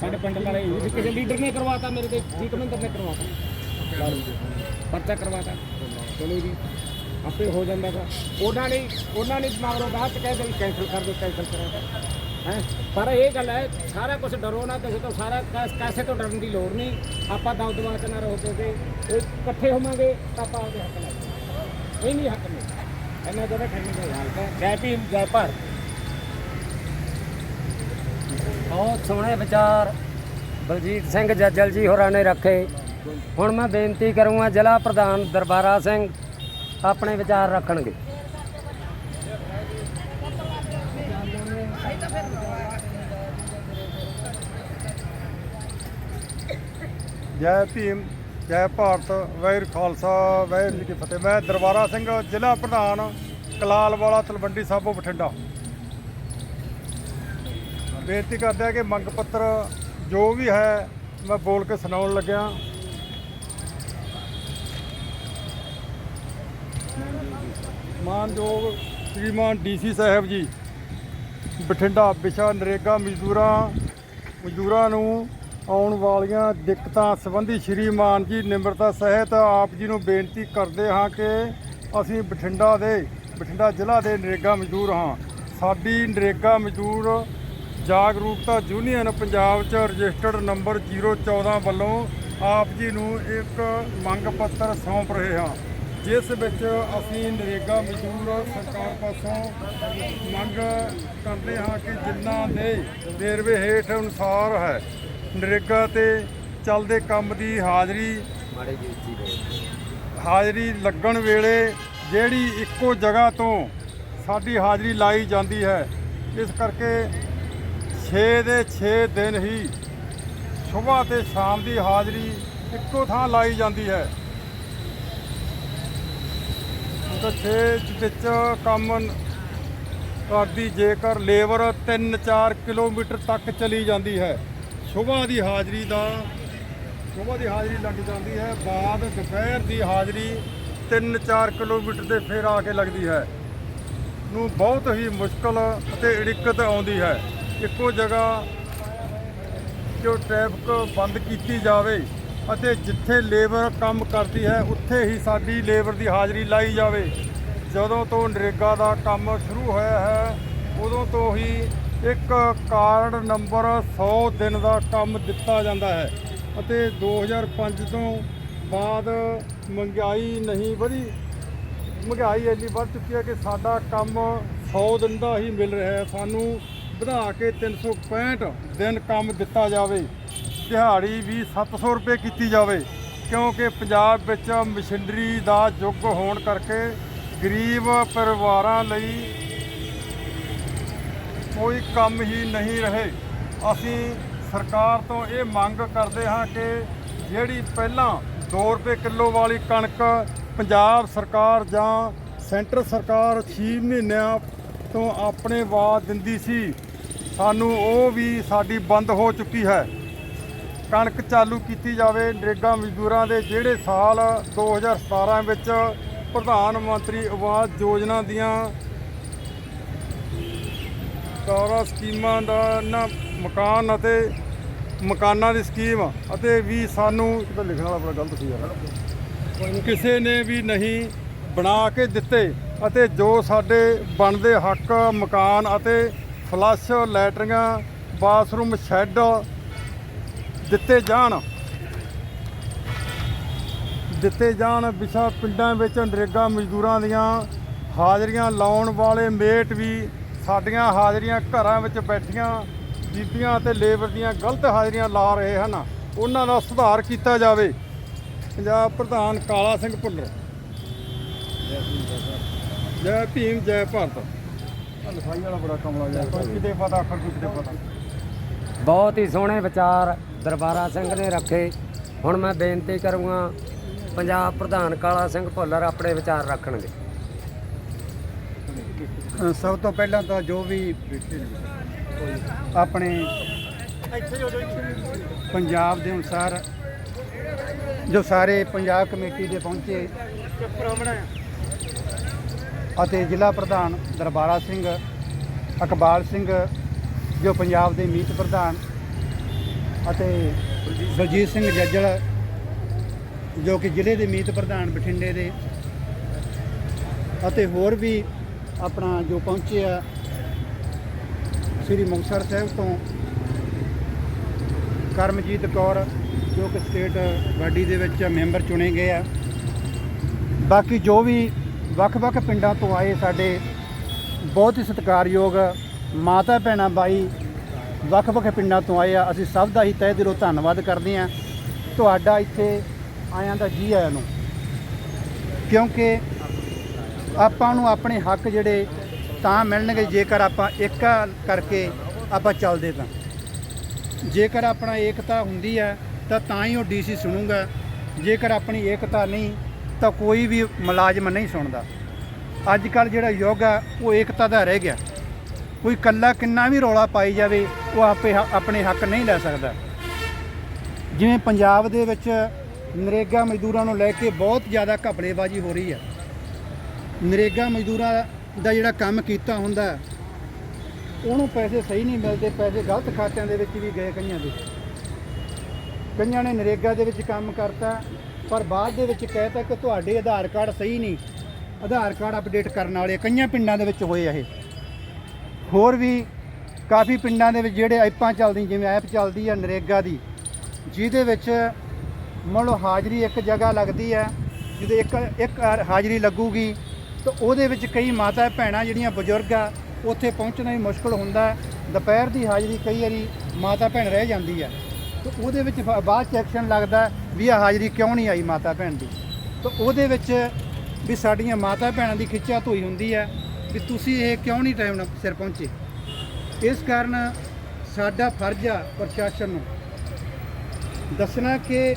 ਸਾਡੇ ਪਿੰਡ ਵਾਲੇ ਕਿਸੇ ਲੀਡਰ ਨੇ ਕਰਵਾਤਾ ਮੇਰੇ ਤੇ ਜੀ ਕਮਿੰਦਰ ਨੇ ਕਰਵਾਤਾ। ਲਾਲੂ ਪਰਚਾ ਕਰਵਾਤਾ। ਚਲੋ ਜੀ, ਆਪੇ ਹੋ ਜਾਂਦਾ ਗਾ ਉਹਨਾਂ ਨੇ ਉਹਨਾਂ ਨੇ ਮਗਰੋਂ ਬਾਅਦ ਚ ਕਹਿੰਦੇ ਵੀ ਕੈਂਸਲ ਕਰ ਦਿਓ ਕੈਂਸਲ ਕਰਾਤਾ ਹੈ? ਪਰ ਇਹ ਗੱਲ ਹੈ, ਸਾਰਾ ਕੁਝ ਡਰੋ ਨਾ ਕਿਸੇ ਤੋਂ, ਸਾਰਾ ਕੈਸ- ਤੋਂ ਡਰਨ ਦੀ ਲੋੜ ਨਹੀਂ। ਆਪਾਂ ਦਮ ਦਬਾ ਕੇ ਨਾ ਰਹੋ ਕਿਉਂਕਿ ਇਕੱਠੇ ਹੋਵਾਂਗੇ, ਤਾਂ ਆਪਾਂ ਆਪਦੇ ਹੱਕ ਲਾਂਗੇ ਇਹ ਨਹੀਂ, ਹੱਕ ਨਹੀਂ। ਇਹਨਾਂ ਜਿਹੜਾ ਖੰਡੀ ਦਾ ਹਾਲ ਹੈ। ਜੈ ਭੀਮ, ਜੈ ਭਾਰਤ। ਬਹੁਤ ਸੋਹਣੇ ਵਿਚਾਰ ਬਲਜੀਤ ਸਿੰਘ ਜੱਜਲ ਜੀ ਹੋਰਾਂ ਨੇ ਰੱਖੇ। ਹੁਣ ਮੈਂ ਬੇਨਤੀ ਕਰੂੰਗਾ ਜ਼ਿਲ੍ਹਾ ਪ੍ਰਧਾਨ ਦਰਬਾਰਾ ਸਿੰਘ ਆਪਣੇ ਵਿਚਾਰ ਰੱਖਣਗੇ। ਜੈ ਭੀਮ, ਜੈ ਭਾਰਤ ਵੈਰ ਖਾਲਸਾ ਵੈਰ ਜੀ ਕੀ ਫਤਿਹ। ਮੈਂ ਦਰਬਾਰਾ ਸਿੰਘ ਜ਼ਿਲ੍ਹਾ ਪ੍ਰਧਾਨ ਕਲਾਲ ਵਾਲਾ ਤਲਵੰਡੀ ਸਾਬੋ ਬਠਿੰਡਾ। ਬੇਨਤੀ ਕਰਦੇ ਆ ਕਿ ਮੰਗ ਪੱਤਰ ਜੋ ਵੀ ਹੈ, ਮੈਂ ਬੋਲ ਕੇ ਸੁਣਾਉਣ ਲੱਗਿਆ। ਮਾਨਯੋਗ ਸ਼੍ਰੀਮਾਨ ਡੀਸੀ ਸਾਹਿਬ ਜੀ, ਬਠਿੰਡਾ ਵਿਸ਼ਾ ਨਰੇਗਾ ਮਜ਼ਦੂਰਾਂ ਮਜ਼ਦੂਰਾਂ ਨੂੰ ਆਉਣ ਵਾਲੀਆਂ ਦਿੱਕਤਾਂ ਸੰਬੰਧੀ ਸ਼੍ਰੀਮਾਨ ਜੀ ਨਿਮਰਤਾ ਸਹਿਤ ਆਪ ਜੀ ਨੂੰ ਬੇਨਤੀ ਕਰਦੇ ਹਾਂ ਕਿ ਅਸੀਂ ਬਠਿੰਡਾ ਦੇ, ਬਠਿੰਡਾ ਜ਼ਿਲ੍ਹਾ ਦੇ ਨਰੇਗਾ ਮਜ਼ਦੂਰ ਹਾਂ। ਸਾਡੀ ਨਰੇਗਾ ਮਜ਼ਦੂਰ ਜਾਗਰੂਕਤਾ ਯੂਨੀਅਨ ਪੰਜਾਬ 'ਚ ਰਜਿਸਟਰਡ ਨੰਬਰ 014 ਵੱਲੋਂ ਆਪ ਜੀ ਨੂੰ ਇੱਕ ਮੰਗ ਪੱਤਰ ਸੌਂਪ ਰਹੇ ਹਾਂ। ਜਿਸ ਵਿੱਚ ਅਸੀਂ ਨਰੇਗਾ ਮਜ਼ਦੂਰ ਸਰਕਾਰ ਪਾਸੋਂ ਮੰਗ ਕਰਦੇ ਹਾਂ ਕਿ ਜਿਨ੍ਹਾਂ ਦੇ ਵੇਰਵੇ ਹੇਠ ਅਨੁਸਾਰ ਹੈ, ਨਰੇਗਾ ਤੇ ਚੱਲਦੇ ਕੰਮ ਦੀ ਹਾਜ਼ਰੀ ਹਾਜ਼ਰੀ ਲੱਗਣ ਵੇਲੇ ਜਿਹੜੀ ਇੱਕੋ ਜਗ੍ਹਾ ਤੋਂ ਸਾਡੀ ਹਾਜ਼ਰੀ ਲਾਈ ਜਾਂਦੀ ਹੈ, ਇਸ ਕਰਕੇ 6 ਦੇ 6 ਦਿਨ ਹੀ ਸਵੇਰ ਤੇ ਸ਼ਾਮ ਦੀ ਹਾਜ਼ਰੀ ਇੱਕੋ ਥਾਂ ਲਾਈ ਜਾਂਦੀ ਹੈ। ਤਾਂ 6 ਵਿੱਚ ਕੰਮ ਕਰਦੀ ਜੇਕਰ ਲੇਬਰ 3-4 ਕਿਲੋਮੀਟਰ ਤੱਕ ਚਲੀ ਜਾਂਦੀ ਹੈ। ਸਵੇਰ ਦੀ ਹਾਜ਼ਰੀ ਦਾ ਸਵੇਰ ਦੀ ਹਾਜ਼ਰੀ ਲੱਗ ਜਾਂਦੀ ਹੈ। ਬਾਅਦ ਦੁਪਹਿਰ ਦੀ ਹਾਜ਼ਰੀ 3-4 ਕਿਲੋਮੀਟਰ ਦੇ ਫੇਰ ਆ ਕੇ ਲੱਗਦੀ ਹੈ। ਨੂੰ ਬਹੁਤ ਹੀ ਮੁਸ਼ਕਲ ਅਤੇ ਦਿੱਕਤ ਆਉਂਦੀ ਹੈ। ਇੱਕੋ ਜਗ੍ਹਾ ਜੋ ਟ੍ਰੈਫਿਕ ਬੰਦ ਕੀਤੀ ਜਾਵੇ ਅਤੇ ਜਿੱਥੇ ਲੇਬਰ ਕੰਮ ਕਰਦੀ ਹੈ, ਉੱਥੇ ਹੀ ਸਾਡੀ ਲੇਬਰ ਦੀ ਹਾਜ਼ਰੀ ਲਾਈ ਜਾਵੇ। ਜਦੋਂ ਤੋਂ ਨਰੇਗਾ ਦਾ ਕੰਮ ਸ਼ੁਰੂ ਹੋਇਆ ਹੈ, ਉਦੋਂ ਤੋਂ ਹੀ ਇੱਕ ਕਾਰਡ ਨੰਬਰ 100 ਦਿਨ ਦਾ ਕੰਮ ਦਿੱਤਾ ਜਾਂਦਾ ਹੈ ਅਤੇ 2005 ਤੋਂ ਬਾਅਦ ਮਹਿੰਗਾਈ ਨਹੀਂ ਵਧੀ। ਮਹਿੰਗਾਈ ਇੰਨੀ ਵੱਧ ਚੁੱਕੀ ਹੈ ਕਿ ਸਾਡਾ ਕੰਮ 100 ਦਿਨ ਦਾ ਹੀ ਮਿਲ ਰਿਹਾ ਹੈ। ਸਾਨੂੰ ਵਧਾ ਕੇ 365 ਦਿਨ ਕੰਮ ਦਿੱਤਾ ਜਾਵੇ, ਦਿਹਾੜੀ ਵੀ 700 ਰੁਪਏ ਕੀਤੀ ਜਾਵੇ, ਕਿਉਂਕਿ ਪੰਜਾਬ ਵਿੱਚ ਮਸ਼ੀਨਰੀ ਦਾ ਯੁੱਗ ਹੋਣ ਕਰਕੇ ਗਰੀਬ ਪਰਿਵਾਰਾਂ ਲਈ ਕੋਈ ਕੰਮ ਹੀ ਨਹੀਂ ਰਹੇ। ਅਸੀਂ ਸਰਕਾਰ ਤੋਂ ਇਹ ਮੰਗ ਕਰਦੇ ਹਾਂ ਕਿ ਜਿਹੜੀ ਪਹਿਲਾਂ 2 ਰੁਪਏ ਕਿਲੋ ਵਾਲੀ ਕਣਕ ਪੰਜਾਬ ਸਰਕਾਰ ਜਾਂ ਸੈਂਟਰ ਸਰਕਾਰ 6 ਮਹੀਨਿਆਂ ਤੋਂ ਆਪਣੇ ਬਾਅਦ ਦਿੰਦੀ ਸੀ ਸਾਨੂੰ ਉਹ ਵੀ ਸਾਡੀ ਬੰਦ ਹੋ ਚੁੱਕੀ ਹੈ। ਕਣਕ ਚਾਲੂ ਕੀਤੀ ਜਾਵੇ ਨਰੇਗਾ ਮਜ਼ਦੂਰਾਂ ਦੇ ਜਿਹੜੇ ਸਾਲ 2017 ਵਿੱਚ ਪ੍ਰਧਾਨ ਮੰਤਰੀ ਆਵਾਸ ਯੋਜਨਾ ਦੀਆਂ ਸਾਰਾ ਸਕੀਮਾਂ ਦਾ ਨਾ ਮਕਾਨ ਅਤੇ ਮਕਾਨਾਂ ਦੀ ਸਕੀਮ ਅਤੇ ਵੀ ਸਾਨੂੰ ਇਹ ਲਿਖਣ ਵਾਲਾ ਬੜਾ ਗਲਤ ਸੀ ਯਾਰ। ਕਿਸੇ ਨੇ ਵੀ ਨਹੀਂ ਬਣਾ ਕੇ ਦਿੱਤੇ ਅਤੇ ਜੋ ਸਾਡੇ ਬਣਦੇ ਹੱਕ, ਮਕਾਨ ਅਤੇ ਫਲੱਸ਼, ਲੈਟਰੀਆਂ, ਬਾਥਰੂਮ ਸ਼ੈੱਡ ਦਿੱਤੇ ਜਾਣ। ਦਿੱਤੇ ਜਾਣ ਵਿਸ਼ਾ ਪਿੰਡਾਂ ਵਿੱਚ ਨਰੇਗਾ ਮਜ਼ਦੂਰਾਂ ਦੀਆਂ ਹਾਜ਼ਰੀਆਂ ਲਾਉਣ ਵਾਲੇ ਮੇਟ ਵੀ ਸਾਡੀਆਂ ਹਾਜ਼ਰੀਆਂ ਘਰਾਂ ਵਿੱਚ ਬੈਠੀਆਂ, ਬੀਬੀਆਂ ਅਤੇ ਲੇਬਰ ਦੀਆਂ ਗਲਤ ਹਾਜ਼ਰੀਆਂ ਲਾ ਰਹੇ ਹਨ। ਉਹਨਾਂ ਦਾ ਸੁਧਾਰ ਕੀਤਾ ਜਾਵੇ। ਪੰਜਾਬ ਪ੍ਰਧਾਨ ਕਾਲਾ ਸਿੰਘ ਭੁੱਲਰ। ਜੈ ਭੀਮ, ਜੈ ਭਾਰਤ। ਲਿਖਾਈ ਵਾਲਾ ਬੜਾ ਕਮਲਾ ਜਿਹਾ। ਕੋਈ ਕਿਤੇ ਪਤਾ ਅੱਖਰ ਕੋਈ ਕਿਤੇ ਪਤਾ। ਬਹੁਤ ਹੀ ਸੋਹਣੇ ਵਿਚਾਰ ਦਰਬਾਰਾ ਸਿੰਘ ਨੇ ਰੱਖੇ। ਹੁਣ ਮੈਂ ਬੇਨਤੀ ਕਰੂੰਗਾ ਪੰਜਾਬ ਪ੍ਰਧਾਨ ਕਾਲਾ ਸਿੰਘ ਭੁੱਲਰ ਆਪਣੇ ਵਿਚਾਰ ਰੱਖਣਗੇ। ਸਭ ਤੋਂ ਪਹਿਲਾਂ ਤਾਂ ਜੋ ਵੀ ਆਪਣੇ ਪੰਜਾਬ ਦੇ ਅਨੁਸਾਰ ਜੋ ਸਾਰੇ ਪੰਜਾਬ ਕਮੇਟੀ ਦੇ ਪਹੁੰਚੇ ਅਤੇ ਜ਼ਿਲ੍ਹਾ ਪ੍ਰਧਾਨ ਦਰਬਾਰਾ ਸਿੰਘ, ਅਕਬਾਲ ਸਿੰਘ, ਜੋ ਪੰਜਾਬ ਦੇ ਮੀਤ ਪ੍ਰਧਾਨ ਅਤੇ ਬਲਜੀਤ ਸਿੰਘ ਜੱਜਲ, ਜੋ ਕਿ ਜ਼ਿਲ੍ਹੇ ਦੇ ਮੀਤ ਪ੍ਰਧਾਨ ਬਠਿੰਡੇ ਦੇ ਅਤੇ ਹੋਰ ਵੀ ਆਪਣਾ ਜੋ ਪਹੁੰਚੇ ਆ ਸ੍ਰੀ ਮੁਕਤਸਰ ਸਾਹਿਬ ਤੋਂ ਕਰਮਜੀਤ ਕੌਰ, ਜੋ ਕਿ ਸਟੇਟ ਬਾਡੀ ਦੇ ਵਿੱਚ ਮੈਂਬਰ ਚੁਣੇ ਗਏ ਆ। ਬਾਕੀ ਜੋ ਵੀ ਵੱਖ-ਵੱਖ ਪਿੰਡਾਂ ਤੋਂ ਆਏ ਸਾਡੇ ਬਹੁਤ ਹੀ ਸਤਿਕਾਰਯੋਗ ਮਾਤਾ ਭੈਣਾਂ ਬਾਈ ਵੱਖ-ਵੱਖ ਪਿੰਡਾਂ ਤੋਂ ਆਏ ਆ। ਅਸੀਂ ਸਭ ਦਾ ਹੀ ਤਹਿ ਦਿਲੋਂ ਧੰਨਵਾਦ ਕਰਦੇ ਆ ਤੁਹਾਡਾ ਇੱਥੇ ਆਇਆਂ ਦਾ ਜੀ ਆਇਆਂ ਨੂੰ। ਕਿਉਂਕਿ ਆਪਾਂ ਨੂੰ ਆਪਣੇ ਹੱਕ ਜਿਹੜੇ ਤਾਂ ਮਿਲਣਗੇ ਜੇਕਰ ਆਪਾਂ ਇੱਕ ਕਰਕੇ ਆਪਾਂ ਚੱਲਦੇ ਤਾਂ। ਜੇਕਰ ਆਪਣਾ ਏਕਤਾ ਹੁੰਦੀ ਹੈ ਤਾਂ ਤਾਂ ਹੀ ਉਹ ਡੀਸੀ ਸੁਣੂਗਾ। ਜੇਕਰ ਆਪਣੀ ਏਕਤਾ ਨਹੀਂ ਤਾਂ ਕੋਈ ਵੀ ਮੁਲਾਜ਼ਮ ਨਹੀਂ ਸੁਣਦਾ। ਅੱਜ ਕੱਲ ਜਿਹੜਾ ਯੁੱਗ ਆ, ਉਹ ਏਕਤਾ ਦਾ ਰਹਿ ਗਿਆ। ਕੋਈ ਕੱਲਾ ਕਿੰਨਾ ਵੀ ਰੌਲਾ ਪਾਈ ਜਾਵੇ, ਉਹ ਆਪੇ ਹ- ਆਪਣੇ ਹੱਕ ਨਹੀਂ ਲੈ ਸਕਦਾ। ਜਿਵੇਂ ਪੰਜਾਬ ਦੇ ਵਿੱਚ ਨਰੇਗਾ ਮਜ਼ਦੂਰਾਂ ਨੂੰ ਲੈ ਕੇ ਬਹੁਤ ਜ਼ਿਆਦਾ ਘਪਲੇਬਾਜ਼ੀ ਹੋ ਰਹੀ ਹੈ ਨਰੇਗਾ ਮਜ਼ਦੂਰਾਂ ਦਾ ਜਿਹੜਾ ਕੰਮ ਕੀਤਾ ਹੁੰਦਾ, ਉਹਨੂੰ ਪੈਸੇ ਸਹੀ ਨਹੀਂ ਮਿਲਦੇ, ਪੈਸੇ ਗਲਤ ਖਾਤਿਆਂ ਦੇ ਵਿੱਚ ਵੀ ਗਏ ਕਈਆਂ ਦੇ। ਕਈਆਂ ਨੇ ਨਰੇਗਾ ਦੇ ਵਿੱਚ ਕੰਮ ਕਰਤਾ ਪਰ ਬਾਅਦ ਦੇ ਵਿੱਚ ਕਹਿਤਾ ਕਿ ਤੁਹਾਡੇ ਆਧਾਰ ਕਾਰਡ ਸਹੀ ਨਹੀਂ। ਆਧਾਰ ਕਾਰਡ ਅਪਡੇਟ ਕਰਨ ਵਾਲੇ ਕਈਆਂ ਪਿੰਡਾਂ ਦੇ ਵਿੱਚ ਹੋਏ ਆ ਇਹ। ਹੋਰ ਵੀ ਕਾਫੀ ਪਿੰਡਾਂ ਦੇ ਵਿੱਚ ਜਿਹੜੇ ਐਪਾਂ ਚੱਲਦੀਆਂ, ਜਿਵੇਂ ਐਪ ਚੱਲਦੀ ਆ ਨਰੇਗਾ ਦੀ, ਜਿਹਦੇ ਵਿੱਚ ਮੰਨ ਲਓ ਹਾਜ਼ਰੀ ਇੱਕ ਜਗ੍ਹਾ ਲੱਗਦੀ ਹੈ ਜਿਹਦੇ ਇੱਕ ਇੱਕ ਹਾਜ਼ਰੀ ਲੱਗੂਗੀ, ਤਾਂ ਉਹਦੇ ਵਿੱਚ ਕਈ ਮਾਤਾ ਭੈਣਾਂ ਜਿਹੜੀਆਂ ਬਜ਼ੁਰਗ ਆ, ਉੱਥੇ ਪਹੁੰਚਣਾ ਵੀ ਮੁਸ਼ਕਲ ਹੁੰਦਾ। ਦੁਪਹਿਰ ਦੀ ਹਾਜ਼ਰੀ ਕਈ ਵਾਰੀ ਮਾਤਾ ਭੈਣ ਰਹਿ ਜਾਂਦੀ ਹੈ ਤਾਂ ਉਹਦੇ ਵਿੱਚ ਬਾ- ਬਾਅਦ ਚ ਐਕਸ਼ਨ ਲੱਗਦਾ ਵੀ ਇਹ ਹਾਜ਼ਰੀ ਕਿਉਂ ਨਹੀਂ ਆਈ ਮਾਤਾ ਭੈਣ ਦੀ? ਤਾਂ ਉਹਦੇ ਵਿੱਚ ਵੀ ਸਾਡੀਆਂ ਮਾਤਾ ਭੈਣਾਂ ਦੀ ਖਿੱਚਾ ਧੋਈ ਹੁੰਦੀ ਹੈ ਵੀ ਤੁਸੀਂ ਇਹ ਕਿਉਂ ਨਹੀਂ ਟਾਈਮ ਨਾਲ ਸਿਰ ਪਹੁੰਚੇ? ਇਸ ਕਾਰਨ ਸਾਡਾ ਫਰਜ਼ ਆ ਪ੍ਰਸ਼ਾਸਨ ਨੂੰ ਦੱਸਣਾ ਕਿ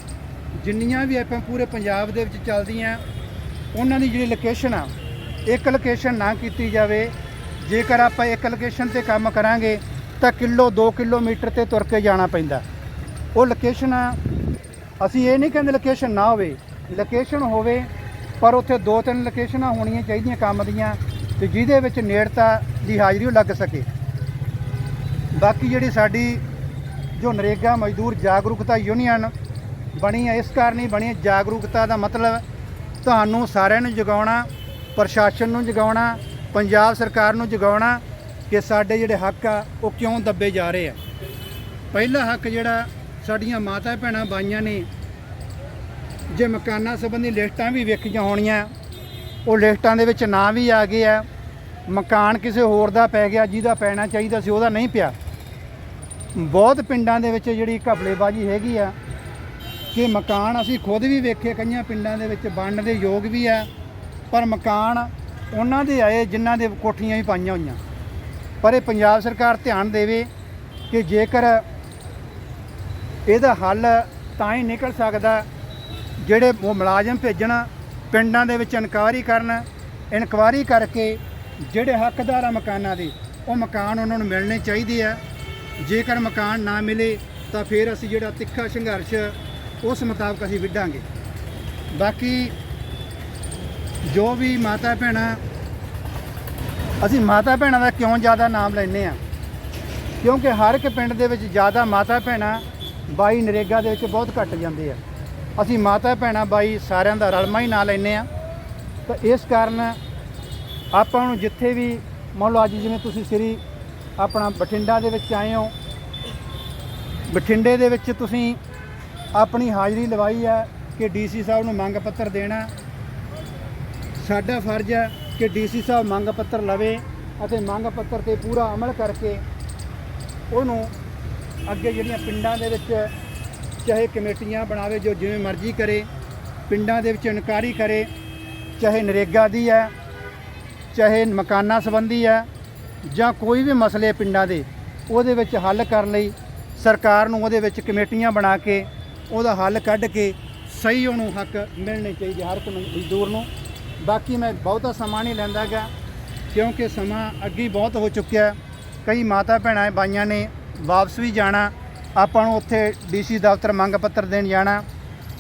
ਜਿੰਨੀਆਂ ਵੀ ਐਪਾਂ ਪੂਰੇ ਪੰਜਾਬ ਦੇ ਵਿੱਚ ਚੱਲਦੀਆਂ, ਉਹਨਾਂ ਦੀ ਜਿਹੜੀ ਲੋਕੇਸ਼ਨ ਆ, ਇੱਕ ਲੋਕੇਸ਼ਨ ਨਾ ਕੀਤੀ ਜਾਵੇ। ਜੇਕਰ ਆਪਾਂ ਇੱਕ ਲੋਕੇਸ਼ਨ ਤੇ ਕੰਮ ਕਰਾਂਗੇ, ਤਾਂ ਕਿਲੋ 2 ਕਿਲੋਮੀਟਰ ਤੇ ਤੁਰ ਕੇ ਜਾਣਾ ਪੈਂਦਾ। ਉਹ ਲੋਕੇਸ਼ਨ ਅਸੀਂ ਇਹ ਨਹੀਂ ਕਹਿੰਦੇ ਲੋਕੇਸ਼ਨ ਨਾ ਹੋਵੇ। ਲੋਕੇਸ਼ਨ ਹੋਵੇ, ਪਰ ਉੱਥੇ ਦੋ ਤਿੰਨ ਲੋਕੇਸ਼ਨਾਂ ਹੋਣੀਆਂ ਚਾਹੀਦੀਆਂ ਕੰਮ ਦੀਆਂ, ਤੇ ਜਿਹਦੇ ਵਿੱਚ ਨੇੜਤਾ ਦੀ ਹਾਜ਼ਰੀ ਉਹ ਲੱਗ ਸਕੇ। ਬਾਕੀ ਜਿਹੜੀ ਸਾਡੀ ਜੋ ਨਰੇਗਾ ਮਜ਼ਦੂਰ ਜਾਗਰੂਕਤਾ ਯੂਨੀਅਨ ਬਣੀ ਹੈ ਇਸ ਕਾਰਨ ਹੀ ਬਣੀ ਹੈ ਜਾਗਰੂਕਤਾ ਦਾ ਮਤਲਬ ਤੁਹਾਨੂੰ ਸਾਰਿਆਂ ਨੂੰ ਜਗਾਉਣਾ, ਪ੍ਰਸ਼ਾਸਨ ਨੂੰ ਜਗਾਉਣਾ, ਪੰਜਾਬ ਸਰਕਾਰ ਨੂੰ ਜਗਾਉਣਾ ਕਿ ਸਾਡੇ ਜਿਹੜੇ ਹੱਕ ਆ, ਉਹ ਕਿਉਂ ਦੱਬੇ ਜਾ ਰਹੇ ਆ। ਪਹਿਲਾ ਹੱਕ ਜਿਹੜਾ ਸਾਡੀਆਂ ਮਾਤਾ ਭੈਣਾਂ ਬਾਈਆਂ ਨੇ ਜੇ ਮਕਾਨਾਂ ਸੰਬੰਧੀ ਲਿਸਟਾਂ ਵੀ ਵੇਖੀਆਂ ਹੋਣੀਆਂ, ਉਹ ਲਿਸਟਾਂ ਦੇ ਵਿੱਚ ਨਾਂ ਵੀ ਆ ਗਏ ਆ। ਮਕਾਨ ਕਿਸੇ ਹੋਰ ਦਾ ਪੈ ਗਿਆ, ਜਿਹਦਾ ਪੈਣਾ ਚਾਹੀਦਾ ਸੀ, ਉਹਦਾ ਨਹੀਂ ਪਿਆ। ਬਹੁਤ ਪਿੰਡਾਂ ਦੇ ਵਿੱਚ ਜਿਹੜੀ ਘਪਲੇਬਾਜ਼ੀ ਹੈਗੀ ਆ ਕਿ ਮਕਾਨ ਅਸੀਂ ਖੁਦ ਵੀ ਵੇਖੇ, ਕਈਆਂ ਪਿੰਡਾਂ ਦੇ ਵਿੱਚ ਬਣਨ ਦੇ ਯੋਗ ਵੀ ਆ, ਪਰ ਮਕਾਨ ਉਹਨਾਂ ਦੇ ਆਏ, ਜਿਨ੍ਹਾਂ ਦੇ ਕੋਠੀਆਂ ਵੀ ਪਾਈਆਂ ਹੋਈਆਂ। ਪਰ ਇਹ ਪੰਜਾਬ ਸਰਕਾਰ ਧਿਆਨ ਦੇਵੇ ਕਿ ਜੇਕਰ ਇਹਦਾ ਹੱਲ ਤਾਂ ਹੀ ਨਿਕਲ ਸਕਦਾ ਜਿਹੜੇ ਉਹ ਮੁਲਾਜ਼ਮ ਭੇਜਣ, ਪਿੰਡਾਂ ਦੇ ਵਿੱਚ ਇਨਕੁਆਰੀ ਕਰਨ, ਇਨਕੁਆਰੀ ਕਰਕੇ ਜਿਹੜੇ ਹੱਕਦਾਰ ਆ ਮਕਾਨਾਂ ਦੇ, ਉਹ ਮਕਾਨ ਉਹਨਾਂ ਨੂੰ ਮਿਲਣੇ ਚਾਹੀਦੇ ਆ। ਜੇਕਰ ਮਕਾਨ ਨਾ ਮਿਲੇ ਤਾਂ ਫਿਰ ਅਸੀਂ ਜਿਹੜਾ ਤਿੱਖਾ ਸੰਘਰਸ਼, ਉਸ ਮੁਤਾਬਕ ਅਸੀਂ ਵਿੱਢਾਂਗੇ। ਬਾਕੀ ਜੋ ਵੀ ਮਾਤਾ ਭੈਣਾਂ, ਅਸੀਂ ਮਾਤਾ ਭੈਣਾਂ ਦਾ ਕਿਉਂ ਜ਼ਿਆਦਾ ਨਾਮ ਲੈਂਦੇ ਆ? ਕਿਉਂਕਿ ਹਰ ਇੱਕ ਪਿੰਡ ਦੇ ਵਿੱਚ ਜ਼ਿਆਦਾ ਮਾਤਾ ਭੈਣਾਂ ਬਾਈ ਨਰੇਗਾ ਦੇ ਵਿੱਚ ਬਹੁਤ ਘੱਟ ਜਾਂਦੇ ਆ। ਅਸੀਂ ਮਾਤਾ, ਭੈਣਾਂ, ਬਾਈ ਸਾਰਿਆਂ ਦਾ ਰਲਮਾ ਹੀ ਨਾਂ ਲੈਂਦੇ ਆ ਤਾਂ ਇਸ ਕਾਰਨ ਆਪਾਂ ਨੂੰ ਜਿੱਥੇ ਵੀ, ਮੰਨ ਲਓ ਅੱਜ ਜਿਵੇਂ ਤੁਸੀਂ ਸ੍ਰੀ ਆਪਣਾ ਬਠਿੰਡਾ ਦੇ ਵਿੱਚ ਆਏ ਹੋ, ਬਠਿੰਡੇ ਦੇ ਵਿੱਚ ਤੁਸੀਂ ਆਪਣੀ ਹਾਜ਼ਰੀ ਲਵਾਈ ਹੈ ਕਿ ਡੀਸੀ ਸਾਹਿਬ ਨੂੰ ਮੰਗ ਪੱਤਰ ਦੇਣਾ ਸਾਡਾ ਫਰਜ਼ ਹੈ ਕਿ ਡੀਸੀ ਸਾਹਿਬ ਮੰਗ ਪੱਤਰ ਲਵੇ ਅਤੇ ਮੰਗ ਪੱਤਰ ਤੇ ਪੂਰਾ ਅਮਲ ਕਰਕੇ ਉਹਨੂੰ ਅੱਗੇ ਜਿਹੜੀਆਂ ਪਿੰਡਾਂ ਦੇ ਵਿੱਚ ਚਾਹੇ ਕਮੇਟੀਆਂ ਬਣਾਵੇ ਜੋ ਜਿਵੇਂ ਮਰਜ਼ੀ ਕਰੇ, ਪਿੰਡਾਂ ਦੇ ਵਿੱਚ ਇਨਕਾਰੀ ਕਰੇ, ਚਾਹੇ ਨਰੇਗਾ ਦੀ ਹੈ, ਚਾਹੇ ਮਕਾਨਾਂ ਸੰਬੰਧੀ ਹੈ, ਜਾਂ ਕੋਈ ਵੀ ਮਸਲੇ ਪਿੰਡਾਂ ਦੇ, ਉਹਦੇ ਵਿੱਚ ਹੱਲ ਕਰਨ ਲਈ ਸਰਕਾਰ ਨੂੰ ਉਹਦੇ ਵਿੱਚ ਕਮੇਟੀਆਂ ਬਣਾ ਕੇ, ਉਹਦਾ ਹੱਲ ਕੱਢ ਕੇ ਸਹੀ ਉਹਨੂੰ ਹੱਕ ਮਿਲਣੇ ਚਾਹੀਦੇ ਹਰ ਇੱਕ ਮਜ਼ਦੂਰ ਨੂੰ। ਬਾਕੀ ਮੈਂ ਬਹੁਤਾ ਸਮਾਂ ਨਹੀਂ ਲੈਂਦਾ ਗਿਆ ਕਿਉਂਕਿ ਸਮਾਂ ਅੱਗੇ ਬਹੁਤ ਹੋ ਚੁੱਕਿਆ ਕਈ ਮਾਤਾ ਭੈਣਾਂ ਬਾਈਆਂ ਨੇ ਵਾਪਸ ਵੀ ਜਾਣਾ, ਆਪਾਂ ਨੂੰ ਉੱਥੇ ਡੀਸੀ ਦਫ਼ਤਰ ਮੰਗ ਪੱਤਰ ਦੇਣ ਜਾਣਾ।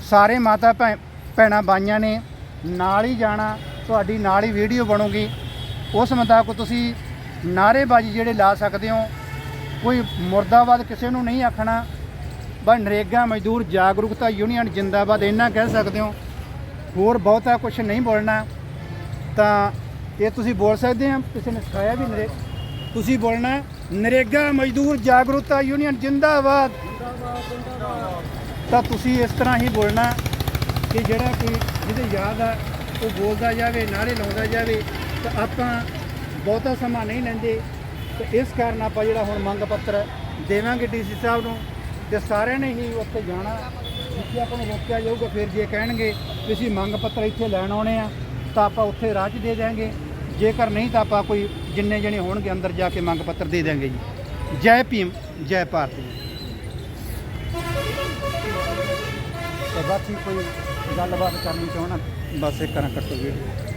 ਸਾਰੇ ਮਾਤਾ ਭੈ- ਭੈਣਾਂ ਬਾਈਆਂ ਨੇ ਨਾਲ ਹੀ ਜਾਣਾ, ਤੁਹਾਡੀ ਨਾਲ ਹੀ ਵੀਡੀਓ ਬਣੂਗੀ। ਉਸ ਮੁਤਾਬਕ ਤੁਸੀਂ ਨਾਅਰੇਬਾਜ਼ੀ ਜਿਹੜੇ ਲਾ ਸਕਦੇ ਹੋ, ਕੋਈ ਮੁਰਦਾਬਾਦ ਕਿਸੇ ਨੂੰ ਨਹੀਂ ਆਖਣਾ। ਬਸ ਨਰੇਗਾ, ਮਜ਼ਦੂਰ, ਜਾਗਰੂਕਤਾ ਯੂਨੀਅਨ ਜਿੰਦਾਬਾਦ ਇੰਨਾ ਕਹਿ ਸਕਦੇ ਹੋ। ਹੋਰ ਬਹੁਤਾ ਕੁਝ ਨਹੀਂ ਬੋਲਣਾ। ਤਾਂ ਇਹ ਤੁਸੀਂ ਬੋਲ ਸਕਦੇ ਆ, ਕਿਸੇ ਨੇ ਸਿਖਾਇਆ ਵੀ ਨਰੇ, ਤੁਸੀਂ ਬੋਲਣਾ। ਨਰੇਗਾ ਮਜ਼ਦੂਰ ਜਾਗਰੂਕਤਾ ਯੂਨੀਅਨ ਜਿੰਦਾਬਾਦ। ਤਾਂ ਤੁਸੀਂ ਇਸ ਤਰ੍ਹਾਂ ਹੀ ਬੋਲਣਾ ਕਿ ਜਿਹੜਾ ਕੋਈ ਜਿਹਦੇ ਯਾਦ ਆ, ਉਹ ਬੋਲਦਾ ਜਾਵੇ ਨਾਰੇ ਲਾਉਂਦਾ ਜਾਵੇ, ਤਾਂ ਆਪਾਂ ਬਹੁਤਾ ਸਮਾਂ ਨਹੀਂ ਲੈਂਦੇ। ਤੇ ਇਸ ਕਾਰਨ ਆਪਾਂ ਜਿਹੜਾ ਹੁਣ ਮੰਗ ਪੱਤਰ ਦੇਵਾਂਗੇ ਡੀਸੀ ਸਾਹਿਬ ਨੂੰ, ਤੇ ਸਾਰਿਆਂ ਨੇ ਹੀ ਉੱਥੇ ਜਾਣਾ। ਜਿੱਥੇ ਆਪਾਂ ਨੂੰ ਰੋਕਿਆ ਜਾਊਗਾ, ਫਿਰ ਜੇ ਕਹਿਣਗੇ ਵੀ ਅਸੀਂ ਮੰਗ ਪੱਤਰ ਇੱਥੇ ਲੈਣ ਆਉਣੇ ਆ, ਤਾਂ ਆਪਾਂ ਉੱਥੇ ਰਾਹ 'ਚ ਦੇ ਦਿਆਂਗੇ। ਜੇਕਰ ਨਹੀਂ ਤਾਂ ਆਪਾਂ ਕੋਈ ਜਿੰਨੇ ਜਣੇ ਹੋਣਗੇ ਅੰਦਰ ਜਾ ਕੇ ਮੰਗ ਪੱਤਰ ਦੇ ਦਿਆਂਗੇ ਜੀ। ਜੈ ਭੀਮ, ਜੈ ਭਾਰਤ। ਜੀ ਤੇ ਬਾਕੀ ਕੋਈ ਗੱਲਬਾਤ ਕਰਨੀ ਚਾਹਣਾ? ਬਸ ਇਹ ਕਰਾਂ ਕੱਟੋ ਵੀਡੀਓ